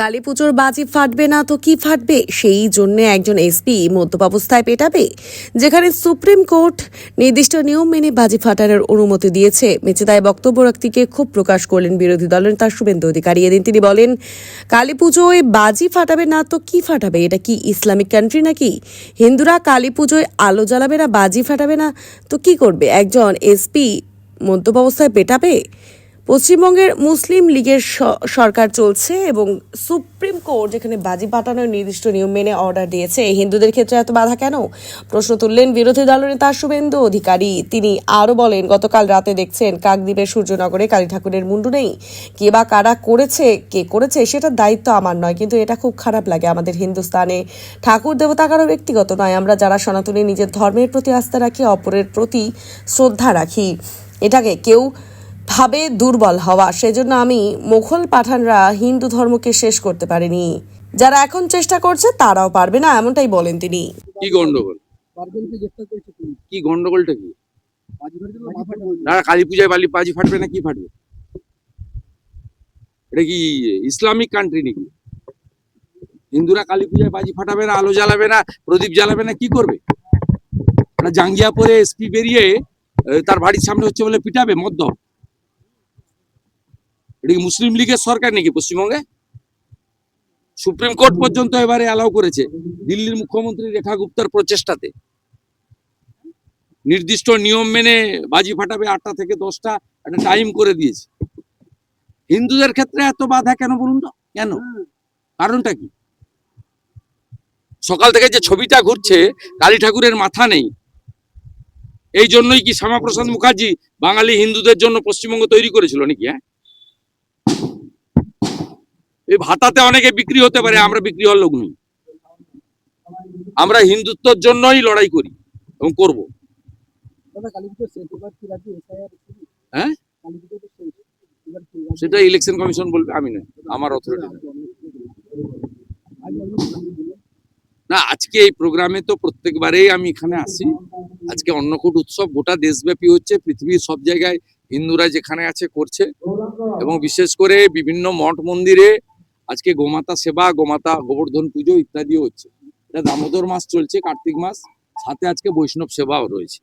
কালী পুজোর বাজি ফাটবে না তো কি ফাটবে? সেই জন্য একজন এসপি মদ্যপ অবস্থায় পেটাবে, যেখানে সুপ্রিম কোর্ট নির্দিষ্ট নিয়ম মেনে বাজি ফাটানোর অনুমতি দিয়েছে। মেচেদায় বক্তব্য গিয়ে ক্ষোভ প্রকাশ করলেন বিরোধী দলের তার শুভেন্দু অধিকারী। এদিন তিনি বলেন কালী পুজোয় বাজি ফাটাবে না তো কি ফাটাবে? এটা কি ইসলামিক কান্ট্রি নাকি? হিন্দুরা কালী পুজোয় আলো জ্বালাবে না, বাজি ফাটাবে না, তো কি করবে? একজন এসপি মদ্যপ অবস্থায় পেটাবে? পশ্চিমবঙ্গের মুসলিম লীগের সরকার চলছে এবং সুপ্রিম কোর্ট যেখানে বাজি পাঠানোর নির্দিষ্ট নিয়ম মেনে অর্ডার দিয়েছে হিন্দুদের ক্ষেত্রে এত বাধা কেন? প্রশ্ন তুললেন বিরোধী দলনেতা শুভেন্দু অধিকারী। তিনি আরও বলেন, গতকাল রাতে দেখছেন কাকদ্বীপের সূর্যনগরে কালী ঠাকুরের মুন্ডু নেই। কে বা কারা করেছে, কে করেছে, সেটার দায়িত্ব আমার নয়, কিন্তু এটা খুব খারাপ লাগে আমাদের হিন্দুস্তানে। ঠাকুর দেবতা কারও ব্যক্তিগত নয়, আমরা যারা সনাতনী নিজের ধর্মের প্রতি আস্থা রাখি, অপরের প্রতি শ্রদ্ধা রাখি। এটাকে কেউ ভাবে দুর্বল হওয়া, সেজন্য আমি মোঘল পাঠানরা হিন্দু ধর্মকে শেষ করতে পারেনি। যারা এখন চেষ্টা করছে, তারাও পারবে না, এমনটাই বলেন তিনি। কি গন্ডগোল? কি গন্ডগোলটা কি। না কালী পূজায় বালি বাজি ফাটবে না, কি ফাটবে? এটা কি ইসলামিক কান্ট্রি নাকি? হিন্দুরা কালী পূজায় বাজি ফাটাবে না, আলো জ্বালাবে না, প্রদীপ জ্বালাবে না, কি করবে? জাঙ্গিয়া পরে এসপি বেরিয়ে তার বাড়ির সামনে হচ্ছে বলে পিটাবে মদ্য এটা কি মুসলিম লীগের সরকার নাকি পশ্চিমবঙ্গে? সুপ্রিম কোর্ট পর্যন্ত এবারে অ্যালাউ করেছে দিল্লির মুখ্যমন্ত্রী রেখা গুপ্তার প্রচেষ্টাতে। নির্দিষ্ট নিয়ম মেনে বাজি ফাটাবে আটটা থেকে দশটা, একটা টাইম করে দিয়েছে। হিন্দুদের ক্ষেত্রে এত বাধা কেন বলুন তো? কেন? কারণটা কি? সকাল থেকে যে ছবিটা ঘুরছে, কালী ঠাকুরের মাথা নেই। এই জন্যই কি শ্যামাপ্রসাদ মুখার্জি বাঙালি হিন্দুদের জন্য পশ্চিমবঙ্গ তৈরি করেছিল নাকি হ্যাঁ? এই ভাতাতে অনেকে বিক্রি হতে পারে আমরা বিক্রি হওয়ার লোক নই। আমরা হিন্দুত্বর জন্যই লড়াই করি এবং করব। হ্যাঁ? সেটা ইলেকশন কমিশন বলবে আমি না আমার অথরিটি। না আজকে এই প্রোগ্রামে তো প্রত্যেকবারেই আমি এখানে আসি। আজকে অন্নকূট উৎসব গোটা দেশব্যাপী হচ্ছে পৃথিবীর সব জায়গায় হিন্দুরা যেখানে আছে করছে। এবং বিশেষ করে বিভিন্ন মঠ মন্দিরে আজকে গোমাতা সেবা, গোমাতা গোবর্ধন পুজো ইত্যাদিও হচ্ছে। এটা দামোদর মাস চলছে, কার্তিক মাস। সাথে আজকে বৈষ্ণব সেবাও রয়েছে।